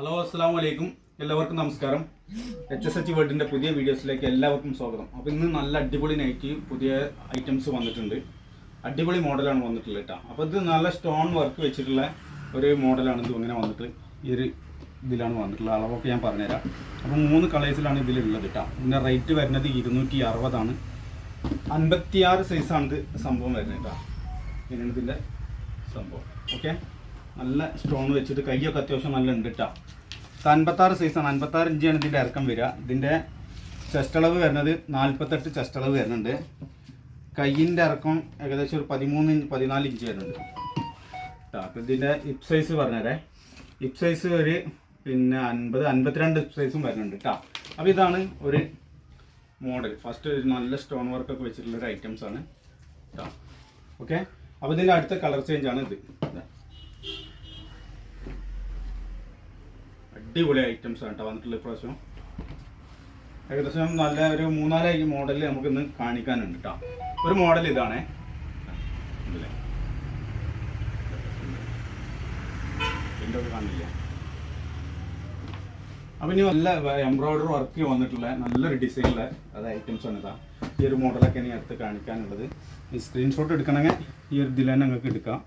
Hello അസ്സാം വലൈക്കും എല്ലാവർക്കും നമസ്കാരം. എച്ച് എസ് എച്ച് വേൾഡിന്റെ പുതിയ വീഡിയോസിലേക്ക് എല്ലാവർക്കും സ്വാഗതം. അപ്പോൾ ഇന്ന് നല്ല അടിപൊളി നൈറ്റി പുതിയ ഐറ്റംസ് വന്നിട്ടുണ്ട്. അടിപൊളി മോഡലാണ് വന്നിട്ടുള്ളത് കേട്ടോ അപ്പോൾ ഇത് നല്ല സ്റ്റോൺ വർക്ക് വെച്ചിട്ടുള്ള ഒരു മോഡലാണ് ഇത് ഇങ്ങനെ വന്നിട്ട് ഈ ഒരു ഇതിലാണ് വന്നിട്ടുള്ളത് അളവൊക്കെ ഞാൻ പറഞ്ഞുതരാം. അപ്പോൾ മൂന്ന് കളേഴ്സിലാണ് ഇതിലുള്ളത് കേട്ടോ ഇതിന്റെ റേറ്റ് വരുന്നത് ഇരുന്നൂറ്റി അറുപതാണ് അൻപത്തിയാറ് സൈസാണ് ഇത് സംഭവം വരുന്നത് കേട്ടോ ഇതിന്റെ സംഭവം. ഓക്കെ നല്ല സ്റ്റോൺ വെച്ചിട്ട് കയ്യൊക്കെ അത്യാവശ്യം നല്ല ഉണ്ട് കേട്ടോ അൻപത്താറ് സൈസാണ് അൻപത്താറ് ഇഞ്ചാണ് ഇതിന്റെ ഇറക്കം വരിക. ഇതിന്റെ ചെസ്റ്റ് അളവ് വരുന്നത് നാൽപ്പത്തെട്ട് ചെസ്റ്റ് അളവ് വരുന്നുണ്ട്. കയ്യിന്റെ ഇറക്കം ഏകദേശം ഒരു പതിമൂന്ന് ഇഞ്ച് പതിനാല് ഇഞ്ച് വരുന്നുണ്ട്. കേട്ടോ അപ്പോൾ ഇതിന്റെ ഇപ് സൈസ് പറഞ്ഞേരേ. ഇപ് സൈസ് ഒരു പിന്നെ അൻപത് അൻപത്തിരണ്ട് ഇപ് സൈസും വരുന്നുണ്ട് കേട്ടോ അപ്പോൾ ഇതാണ് ഒരു മോഡൽ ഫസ്റ്റ് ഒരു നല്ല സ്റ്റോൺ വർക്കൊക്കെ വെച്ചിട്ടുള്ള ഒരു ഐറ്റംസ് ആണ്. കേട്ടോ ഓക്കെ അപ്പോൾ ഇതിന്റെ അടുത്ത കളർ ചേഞ്ച് ആണ് ഇത്. അടിപൊളി ഐറ്റംസ് ആണ് കേട്ടോ വന്നിട്ടുള്ള ഇപ്രാവശ്യം. ഏകദേശം നല്ല ഒരു മൂന്നാൽ മോഡൽ നമുക്ക് ഇന്ന് കാണിക്കാനുണ്ട് കേട്ടോ ഒരു മോഡൽ ഇതാണേ. അപ്പൊ കാണില്ല? ഇനി നല്ല എംബ്രോയിഡറി വർക്ക് വന്നിട്ടുള്ള നല്ലൊരു ഡിസൈനിലെ അത് ഐറ്റംസ് ആണ് ഇതാ ഈ ഒരു മോഡലൊക്കെ ഇനി അടുത്ത് കാണിക്കാനുള്ളത്. ഈ സ്ക്രീൻഷോട്ട് എടുക്കണമെങ്കിൽ ഈ ഒരു ഇതിൽ തന്നെ നിങ്ങൾക്ക് എടുക്കാം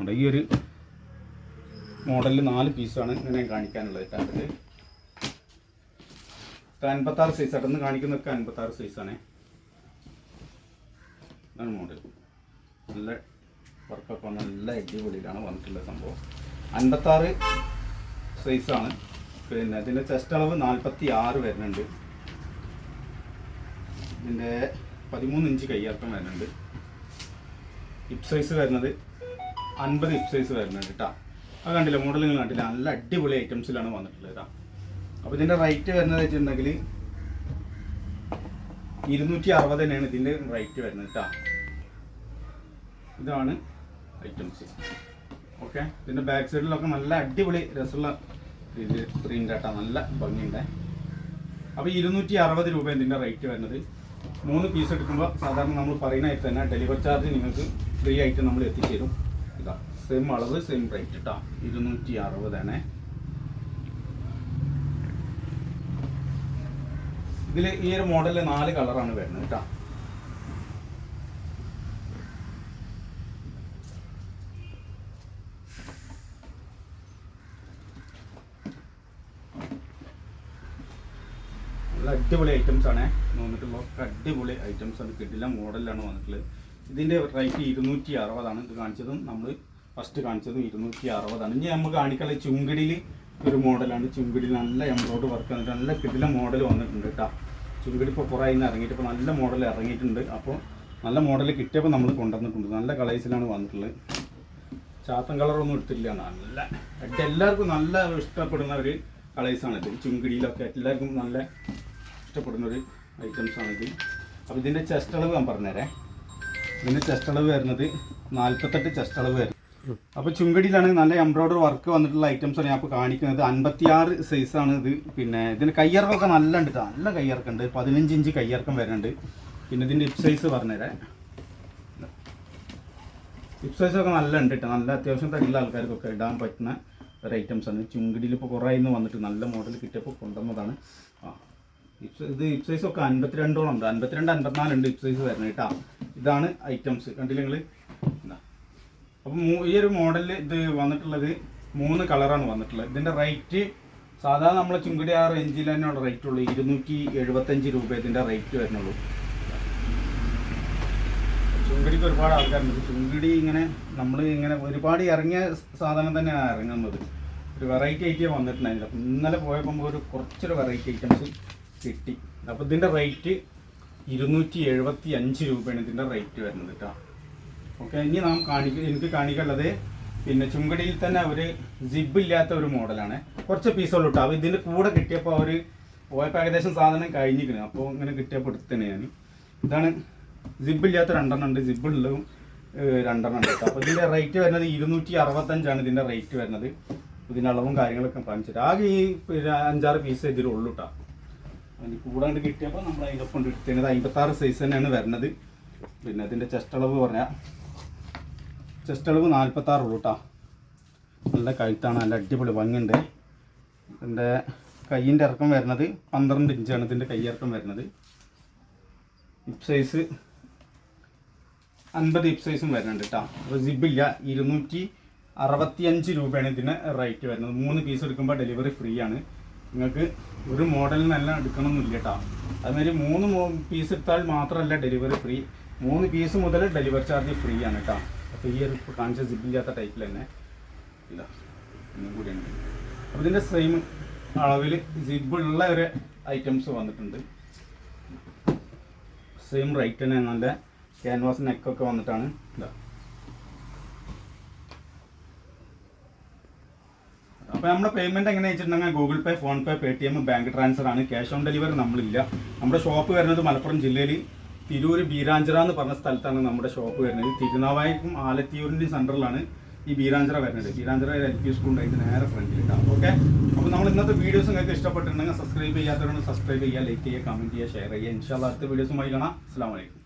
ഉണ്ട് ഈ ഒരു മോഡലിൽ നാല് പീസാണ് ഇങ്ങനെ കാണിക്കാനുള്ളത് ടാബിൽ അൻപത്താറ് സൈസ് അടന്ന് കാണിക്കുന്നതൊക്കെ അൻപത്താറ് സൈസാണ് ഇതാണ് മോഡൽ നല്ല വർക്കൊക്കെ വന്ന നല്ല അടിപൊളിയിലാണ് വന്നിട്ടുള്ള സംഭവം. അൻപത്താറ് സൈസാണ് പിന്നെ ഇതിന്റെ ചെസ്റ്റ് അളവ് നാൽപ്പത്തി ആറ് വരുന്നുണ്ട്. ഇതിന്റെ പതിമൂന്ന് ഇഞ്ച് കയ്യാർക്കം വരുന്നുണ്ട്. ഹിപ്പ് സൈസ് വരുന്നത് അൻപത് ഹിപ്പ് സൈസ് വരുന്നുണ്ട് കേട്ടോ അത് കണ്ടില്ല? മോഡൽ നിങ്ങൾ കണ്ടില്ല? നല്ല അടിപൊളി ഐറ്റംസിലാണ് വന്നിട്ടുള്ളത് ഇതാ അപ്പോൾ റേറ്റ് വരുന്നത് വെച്ചിട്ടുണ്ടെങ്കിൽ ഇരുന്നൂറ്റി അറുപത് തന്നെയാണ് ഇതിന്റെ റേറ്റ് വരുന്നത് കേട്ടോ ഇതാണ് ഐറ്റംസ്. ഓക്കെ? ഇതിന്റെ ബാക്ക് സൈഡിലൊക്കെ നല്ല അടിപൊളി രസമുള്ള ഇത് പ്രിന്റ് ആട്ടാ. നല്ല ഭംഗിയുണ്ട്. അപ്പോൾ ഇരുന്നൂറ്റി അറുപത് രൂപ ഇതിന്റെ റേറ്റ് വരുന്നത്. മൂന്ന് പീസ് എടുക്കുമ്പോൾ സാധാരണ നമ്മൾ പറയുന്ന തന്നെ. ഡെലിവറി ചാർജ് നിങ്ങൾക്ക് ഫ്രീ ആയിട്ട് നമ്മൾ എത്തിച്ചേരും. സെയിം അളവ് സെയിം റേറ്റ് കേട്ടോ ഇരുന്നൂറ്റി അറുപതാണ് ഇതിൽ ഈ ഒരു മോഡലിൽ നാല് കളറാണ് വരുന്നത് കേട്ടോ അടിപൊളി ഐറ്റംസ് ആണ്. വന്നിട്ടുള്ള അടിപൊളി ഐറ്റംസ് ആണ്. കിട്ടില്ല മോഡലിലാണ് വന്നിട്ടുള്ളത്. ഇതിന്റെ റേറ്റ് ഇരുന്നൂറ്റി അറുപതാണ് ഇത് കാണിച്ചതും നമ്മൾ ഫസ്റ്റ് കാണിച്ചത് ഇരുന്നൂറ്റി അറുപതാണ് ഇനി നമ്മൾ കാണിക്കാനുള്ള ചുങ്കടിയിൽ ഒരു മോഡലാണ്. ചുങ്കടിയിൽ നല്ല എംബ്രോയിഡറി വർക്ക് വന്നിട്ട് നല്ല കിടില മോഡൽ വന്നിട്ടുണ്ട് കേട്ടോ. ചുങ്കിടി ഇപ്പോൾ കുറേ ഇന്ന് ഇറങ്ങിയിട്ട് നല്ല മോഡൽ ഇറങ്ങിയിട്ടുണ്ട്. അപ്പോൾ നല്ല മോഡൽ കിട്ടിയപ്പോൾ നമ്മൾ കൊണ്ടുവന്നിട്ടുണ്ട്. നല്ല കളേഴ്സിലാണ് വന്നിട്ടുള്ളത്. ചാത്തൻ കളറൊന്നും എടുത്തില്ല നല്ല എല്ലാവർക്കും നല്ല ഇഷ്ടപ്പെടുന്ന ഒരു കളേഴ്സാണ് ഇത്. ചുങ്കിടിയിലൊക്കെ എല്ലാവർക്കും നല്ല ഇഷ്ടപ്പെടുന്ന ഒരു ഐറ്റംസാണിത് അപ്പോൾ ഇതിന്റെ ചെസ്റ്റ് അളവ് ഞാൻ പറഞ്ഞുതരാം. ഇതിന്റെ ചെസ്റ്റ് അളവ് വരുന്നത് നാൽപ്പത്തെട്ട് ചെസ്റ്റ് അളവ് വരും അപ്പോൾ ചുങ്കടിയിലാണ് നല്ല എംബ്രോയിഡറി വർക്ക് വന്നിട്ടുള്ള ഐറ്റംസ് ആണ് ഞാൻ ഇപ്പോൾ കാണിക്കുന്നത്. അൻപത്തിയാറ് സൈസാണ് ഇത്. പിന്നെ ഇതിന് കയ്യിറക്കമൊക്കെ നല്ല ഉണ്ട് നല്ല കയ്യിറക്കം ഉണ്ട് പതിനഞ്ച് ഇഞ്ച് കയ്യിറക്കം വരുന്നുണ്ട്. പിന്നെ ഇതിന്റെ ഹിപ് സൈസ് പറഞ്ഞുതരാം ഹിപ് സൈസ് ഒക്കെ നല്ല ഉണ്ട് കേട്ടോ നല്ല അത്യാവശ്യം തടിയുള്ള ആൾക്കാർക്കൊക്കെ ഇടാൻ പറ്റുന്ന ഒരു ഐറ്റംസ് ആണ്. ചുങ്കടിയിൽ ഇപ്പോൾ കുറേ ഇന്ന് വന്നിട്ട് നല്ല മോഡൽ കിട്ടിയപ്പോൾ കൊണ്ടുവന്നതാണ്. ആ. ഇത് ഹിപ് സൈസ് ഒക്കെ അൻപത്തിരണ്ടോളം ഉണ്ട്. അൻപത്തിരണ്ട് അൻപത്തിനാലുണ്ട് ഹിപ് സൈസ് വരുന്നത് കേട്ടോ ഇതാണ് ഐറ്റംസ് കണ്ടില്ല നിങ്ങൾ അപ്പം ഈ ഒരു മോഡലിൽ ഇത് വന്നിട്ടുള്ളത് മൂന്ന് കളറാണ് വന്നിട്ടുള്ളത്. ഇതിന്റെ റേറ്റ് സാധാരണ നമ്മളെ ചുങ്കടി ആ റേഞ്ചിൽ തന്നെയുള്ള റേറ്റ് ഉള്ളൂ. ഇരുന്നൂറ്റി എഴുപത്തഞ്ച് രൂപ ഇതിന്റെ റേറ്റ് വരുന്നുള്ളൂ. ചുങ്കടിക്ക് ഒരുപാട് ആൾക്കാരുണ്ട്. ചുങ്കടി ഇങ്ങനെ നമ്മൾ ഇങ്ങനെ ഒരുപാട് ഇറങ്ങിയ സാധനം തന്നെയാണ് ഇറങ്ങുന്നത്. ഒരു വെറൈറ്റി ഐറ്റം വന്നിട്ടുണ്ടായില്ല അപ്പം ഇന്നലെ പോയപ്പോൾ നമുക്ക് ഒരു കുറച്ചൊരു വെറൈറ്റി ഐറ്റംസ് കിട്ടി. അപ്പോൾ ഇതിന്റെ റേറ്റ് ഇരുന്നൂറ്റി എഴുപത്തി അഞ്ച് രൂപയാണ് ഇതിന്റെ റേറ്റ് വരുന്നത് കേട്ടോ. ഓക്കെ ഇനി നാം കാണിക്ക എനിക്ക് കാണിക്കാനുള്ളത് പിന്നെ ചുങ്കടിയിൽ തന്നെ ഒരു ജിബ് ഇല്ലാത്ത ഒരു മോഡലാണ്. കുറച്ച് പീസുകൾ ഇട്ടു അപ്പോൾ ഇതിന്റെ കൂടെ കിട്ടിയപ്പോൾ അവർ പോയപ്പോൾ ഏകദേശം സാധനം കഴിഞ്ഞിരിക്കണം അപ്പോൾ ഇങ്ങനെ കിട്ടിയപ്പോൾ എടുത്തന്നെ ഞാൻ. ഇതാണ് ജിബ് ഇല്ലാത്ത രണ്ടെണ്ണം ഉണ്ട്. ജിബ് ഉള്ളതും രണ്ടെണ്ണം ഉണ്ട് അപ്പോൾ ഇതിന്റെ റേറ്റ് വരുന്നത് ഇരുന്നൂറ്റി അറുപത്തഞ്ചാണ് ഇതിന്റെ റേറ്റ് വരുന്നത് ഇതിന്റെ അളവും കാര്യങ്ങളൊക്കെ കാണിച്ചിട്ട് ആകെ ഈ അഞ്ചാറ് പീസ് ഇതിലുള്ളൂ കേട്ടോ അതിന് കൂടാണ്ട് കിട്ടിയപ്പോൾ നമ്മൾ അതിന്റെ ഒപ്പം എടുത്തത് അമ്പത്താറ് സൈസ് തന്നെയാണ് വരുന്നത്. പിന്നെ അതിന്റെ ചെസ്റ്റ് അളവ് പറഞ്ഞാൽ ചെസ്റ്റ് അളവ് നാൽപ്പത്താറ് ഉള്ളൂ കേട്ടോ നല്ല കഴുത്താണ് നല്ല അടിപൊളി ഭംഗിയുണ്ട്. ഇതിന്റെ കയ്യിന്റെ ഇറക്കം വരുന്നത് പന്ത്രണ്ട് ഇഞ്ചാണ് ഇതിന്റെ കയ്യിറക്കം വരുന്നത്. ഹിപ് സൈസ് അൻപത് ഹിപ് സൈസും വരുന്നുണ്ട് കേട്ടോ അപ്പോൾ സിബില്ല ഇരുന്നൂറ്റി അറുപത്തിയഞ്ച് രൂപയാണ് ഇതിന് റേറ്റ് വരുന്നത്. മൂന്ന് പീസ് എടുക്കുമ്പോൾ ഡെലിവറി ഫ്രീ ആണ്. നിങ്ങൾക്ക് ഒരു മോഡലിനെല്ലാം നല്ല എടുക്കണമെന്നില്ല കേട്ടോ അതുമാതിരി മൂന്ന് പീസ് എടുത്താൽ മാത്രമല്ല ഡെലിവറി ഫ്രീ. മൂന്ന് പീസ് മുതൽ ഡെലിവറി ചാർജ് ഫ്രീ ആണ് കേട്ടോ അപ്പോൾ ഈ ഒരു കാണിച്ച സിബില്ലാത്ത ടൈപ്പിൽ തന്നെ ഇല്ല ഒന്നും കൂടിയുണ്ട് അപ്പോൾ ഇതിന്റെ സെയിം അളവിൽ സിബുള്ള ഒരു ഐറ്റംസ് വന്നിട്ടുണ്ട്. സെയിം റേറ്റ് തന്നെ നല്ല ക്യാൻവാസ് നെക്കൊക്കെ വന്നിട്ടാണ്. ഇതാ. അപ്പോൾ നമ്മുടെ പേയ്മെന്റ് എങ്ങനെ വെച്ചിട്ടുണ്ടെങ്കിൽ Google pay phone pay Paytm bank transfer ആണ്. ക്യാഷ് ഓൺ ഡെലിവറി നമ്മളില്ല. നമ്മുടെ ഷോപ്പ് വരുന്നത് മലപ്പുറം ജില്ലയിൽ തിരൂർ ബീരാഞ്ചിറ എന്ന് പറഞ്ഞ സ്ഥലത്താണ് നമ്മുടെ ഷോപ്പ് വരുന്നത്. തിരുനാവായക്കും ആലത്തിയൂരിന്റെയും സെന്ററിലാണ് ഈ ബീരാഞ്ചിറ വരുന്നത്. ബീരാഞ്ചിറ എൽ പി സ്കൂളിന്റെ അതിന്റെ നേരെ ഫ്രണ്ടിൽ ഉണ്ടാവും ഓക്കെ അപ്പോൾ നമ്മൾ ഇന്നത്തെ വീഡിയോസ് നിങ്ങൾക്ക് ഇഷ്ടപ്പെട്ടിട്ടുണ്ടെങ്കിൽ സബ്സ്ക്രൈബ് ചെയ്യാത്തവരുണ്ട് സബ്സ്ക്രൈബ് ചെയ്യുക ലൈക്ക് ചെയ്യുക കമന്റ് ചെയ്യുക ഷെയർ ചെയ്യുക. ഇൻഷാല്ല അടുത്ത വീഡിയോസുമായി കാണാം. അസ്സാം വലൈക്കും